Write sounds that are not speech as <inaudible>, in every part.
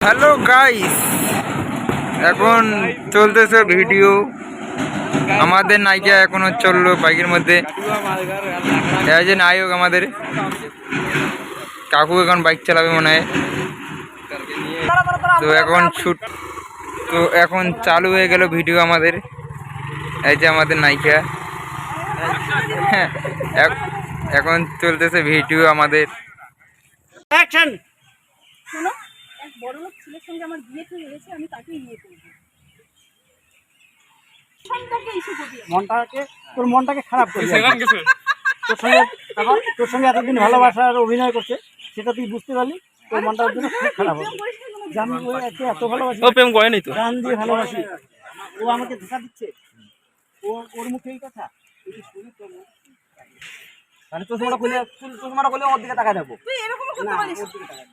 Hello guys এখন চলতেছে video আমাদের নায়িকা এখনও চলল বাইকের মধ্যে। এই যে নায়ক আমাদের। কাকু এখন বাইক চালাবে মনে হয়। তো এখন শুট তো এখন চালু হয়ে গেল ভিডিও আমাদের। এই যে আমাদের নায়িকা। হ্যাঁ, এখ- এখন চলতেছে ভিডিও আমাদের। অ্যাকশন শোনো এক বড় লোক ছেলের সঙ্গে আমার বিয়ে ঠিক হয়েছে আমি তাকেই বিয়ে করব। মনটাকে তোর মনটাকে খারাপ তোর সঙ্গে তোর সঙ্গে এতদিন ভালোবাসার অভিনয় করছে সেটা তুই বুঝতে পারলি? তোর মনটা জন্য খুব খারাপ হবে। একে এত ভালোবাসি ও প্রেম করেনি তো? গান দিয়ে ভালোবাসি। ও আমাকে ধোকা দিচ্ছে। ও ওর মুখে এই কথা। এটা শুনে তাহলে চশমাটা খুলে চশমাটা খুলে ওর দিকে তাকায় যাব তুই এরকমও করতে পারিস তাকায়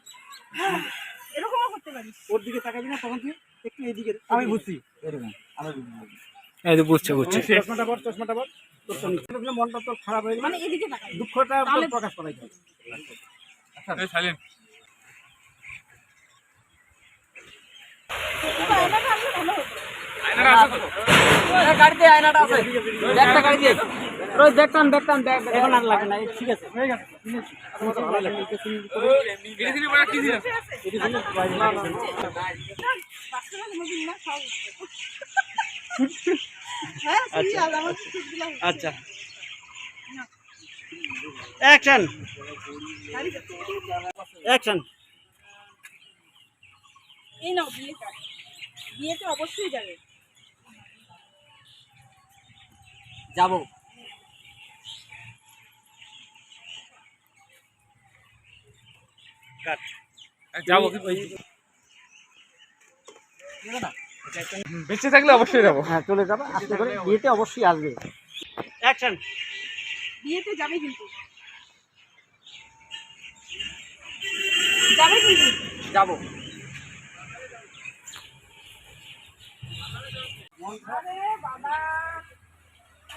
এরকমও করতে পারিস। ওর দিকে তাকাবি না তখন তুই একটু এদিকে আমি বুঝছি। এরকম। আমি এই তো বুঝছে বুঝছে। চশমাটা পর চশমাটা পর। তোর সঙ্গে মনটা তোর খারাপ হয়ে মানে এদিকে তাকাই দুঃখটা প্রকাশ করাই যায় আয়নাটা আনলে ভালো হতো। গাড়িতে আয়নাটা আছে ব্যাগটা গাড়ি দিয়ে। দেখতাম দেখতাম এখন আর লাগে না ঠিক আছে। হয়ে গেছে আচ্ছা। অ্যাকশন অ্যাকশন এই নাও বিয়েটা। বিয়েতে অবশ্যই যাবে। যাব। যাব বেঁচে থাকলে অবশ্যই যাব। হ্যাঁ চলে যাব আস্তে করে বিয়েতে অবশ্যই আসবে। অ্যাকশন বিয়েতে যাবে কিন্তু। যাবে কিন্তু। যাব। বাবা প্রকাশ্যে বলবি না বা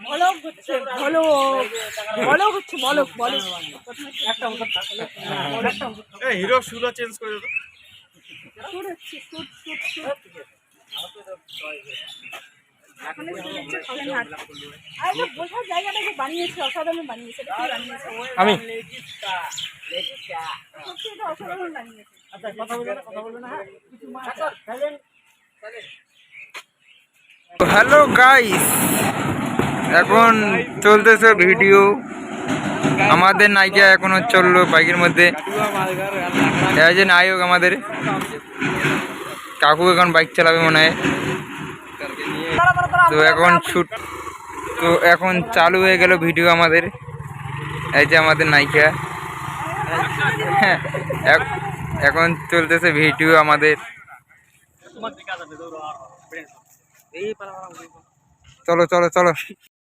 বলক হচ্ছে বলক বলক হচ্ছে বলক বলক একটা ওষুধ থাকলে একটা ওষুধ হিরো শুলো চেঞ্জ করে দাও বানিয়েছে আমি। আচ্ছা কথা বলবে না কথা বলবে না হ্যাঁ কিছু মা সাইলেন্ট হ্যালো গাইস, এখন চলতেছে ভিডিও। আমাদের নায়িকা এখনও চলল বাইকের মধ্যে। যে নায়ক আমাদের। কাকু এখন বাইক চালাবে মনে হয়। তো এখন শুট তো এখন চালু হয়ে গেল ভিডিও আমাদের। এই যে আমাদের নায়িকা। <laughs> এখন চলতেছে ভিডিও আমাদের। চলো চলো চলো।